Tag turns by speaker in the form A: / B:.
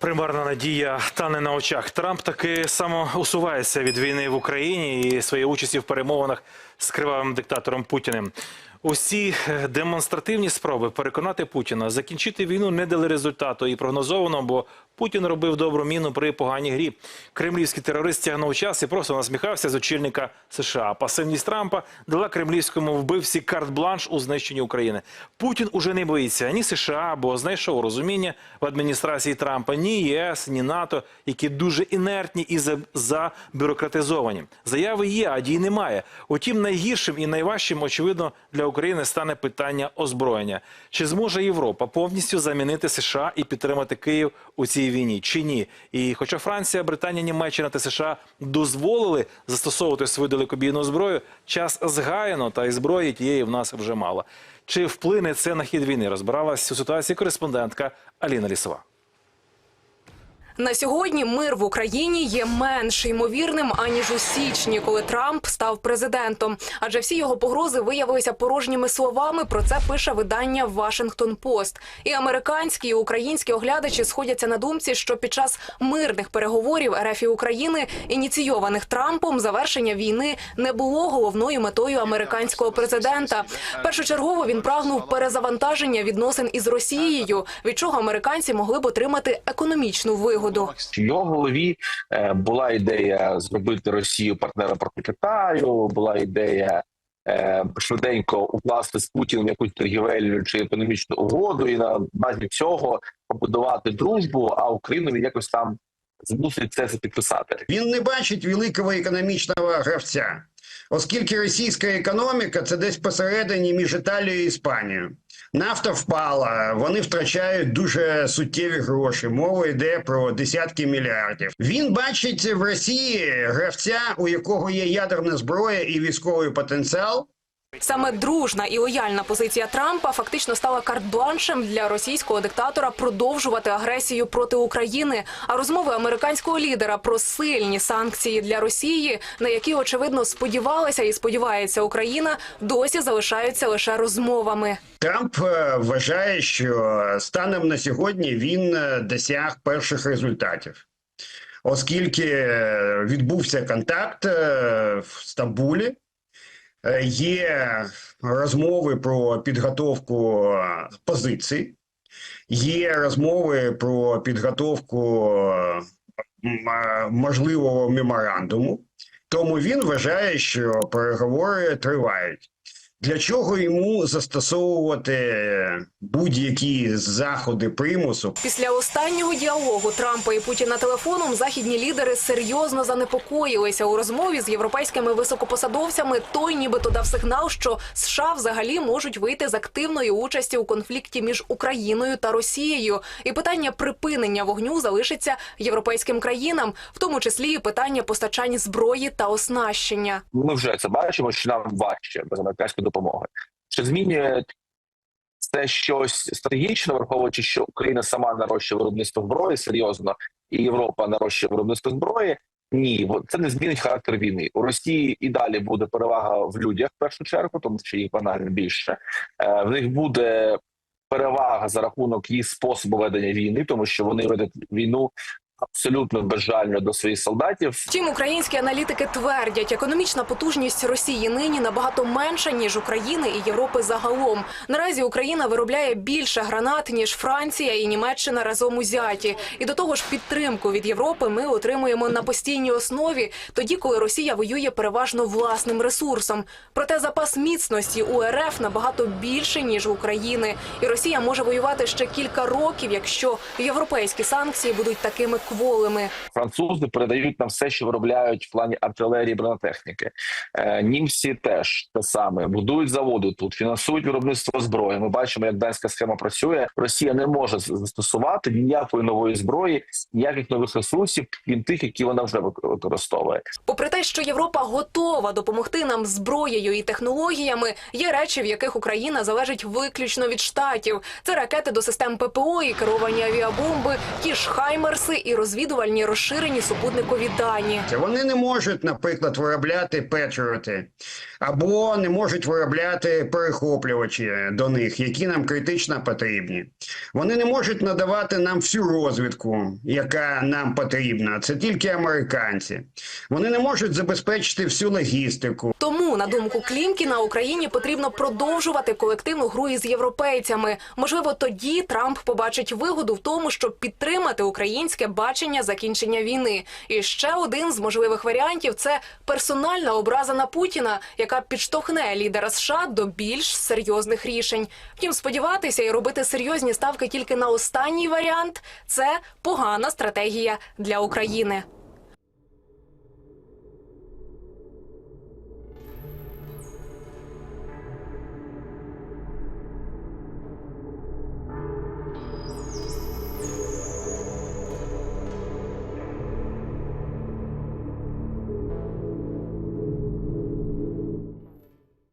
A: Примарна надія тане на очах. Трамп таки самоусувається від війни в Україні і своєї участі в перемовинах з кривавим диктатором Путіним. Усі е, демонстративні спроби переконати Путіна закінчити війну не дали результату і прогнозовано, бо Путін робив добру міну при поганій грі. Кремлівський терорист тягнув час і просто насміхався з очільника США. Пасивність Трампа дала кремлівському вбивці карт-бланш у знищенні України. Путін уже не боїться ні США, бо знайшов розуміння в адміністрації Трампа, ні ЄС, ні НАТО, які дуже інертні і за- забюрократизовані. Заяви є, а дій немає. Утім, найгіршим і найважчим, очевидно, для України стане питання озброєння. Чи зможе Європа повністю замінити США і підтримати Київ у цій війні? Чи ні? І хоча Франція, Британія, Німеччина та США дозволили застосовувати свою далекобійну зброю, час згаяно, та й зброї тієї в нас вже мало. Чи вплине це на хід війни? Розбиралась у ситуації кореспондентка Аліна Лісова.
B: На сьогодні мир в Україні є менш ймовірним аніж у січні, коли Трамп став президентом. Адже всі його погрози виявилися порожніми словами. Про це пише видання Вашингтон Пост. І американські і українські оглядачі сходяться на думці, що під час мирних переговорів РФ і України, ініційованих Трампом, завершення війни не було головною метою американського президента. Першочергово він прагнув перезавантаження відносин із Росією, від чого американці могли б отримати економічну вигоду.
C: В його голові е, була ідея зробити Росію партнером проти Китаю. Була ідея е, швиденько укласти з Путіним якусь торгівельну чи економічну угоду, і на базі цього побудувати дружбу, а Україну він якось там змусить це підписати.
D: Він не бачить великого економічного гравця, оскільки російська економіка це десь посередині між Італією і Іспанією. Нафта впала, вони втрачають дуже суттєві гроші. Мова йде про десятки мільярдів. Він бачить в Росії гравця, у якого є ядерна зброя і військовий потенціал.
B: Саме дружна і лояльна позиція Трампа фактично стала карт-бланшем для російського диктатора продовжувати агресію проти України. А розмови американського лідера про сильні санкції для Росії, на які очевидно сподівалася і сподівається Україна, досі залишаються лише розмовами.
D: Трамп е, вважає, що станом на сьогодні він е, досяг перших результатів, оскільки е, відбувся контакт в Стамбулі. Е, Є розмови про підготовку позицій, є розмови про підготовку е, можливого меморандуму. Тому він вважає, що переговори тривають. Для чого йому застосовувати будь-які заходи примусу?
B: Після останнього діалогу Трампа і Путіна телефоном західні лідери серйозно занепокоїлися у розмові з європейськими високопосадовцями. Той нібито дав сигнал, що США взагалі можуть вийти з активної участі у конфлікті між Україною та Росією. І питання припинення вогню залишиться європейським країнам, в тому числі і питання постачання зброї та оснащення.
C: Ми вже це бачимо, що нам важче без американської допомоги. Чи змінює це щось стратегічно, враховуючи, що Україна сама нарощує виробництво зброї серйозно, і Європа нарощує виробництво зброї? Ні, це не змінить характер війни. У Росії і далі буде перевага в людях в першу чергу, тому що їх банально більше. Е, В них буде перевага за рахунок їх способу ведення війни, тому що вони ведуть війну абсолютно безжально до своїх солдатів.
B: Втім, українські аналітики твердять, економічна потужність Росії нині набагато менша ніж України і Європи загалом. Наразі Україна виробляє більше гранат ніж Франція і Німеччина разом узяті. І до того ж, підтримку від Європи ми отримуємо на постійній основі, тоді коли Росія воює переважно власним ресурсом. Проте запас міцності у РФ набагато більше ніж у України, і Росія може воювати ще кілька років, якщо європейські санкції будуть такими кволими.
C: Французи передають нам все, що виробляють в плані артилерії, бронетехніки. Е, німці теж те саме будують заводи тут, фінансують виробництво зброї. Ми бачимо, як данська схема працює. Росія не може застосувати ніякої нової зброї, ніяких нових ресурсів, крім тих, які вона вже використовує.
B: Попри те, що Європа готова допомогти нам зброєю і технологіями, є речі, в яких Україна залежить виключно від штатів. Це ракети до систем ППО і керовані авіабомби, ті ж хаймерси і розвідувальні розширені супутникові дані.
D: Вони не можуть, наприклад, виробляти петріоти або не можуть виробляти перехоплювачі до них, які нам критично потрібні. Вони не можуть надавати нам всю розвідку, яка нам потрібна. Це тільки американці. Вони не можуть забезпечити всю логістику.
B: Тому, на думку Клімкіна, Україні потрібно продовжувати колективну гру із європейцями. Можливо, тоді Трамп побачить вигоду в тому, щоб підтримати українське бачення закінчення війни. І ще один з можливих варіантів це персональна образа на Путіна, яка підштовхне лідера США до більш серйозних рішень. Втім, сподіватися і робити серйозні ставки тільки на останній варіант це погана стратегія для України.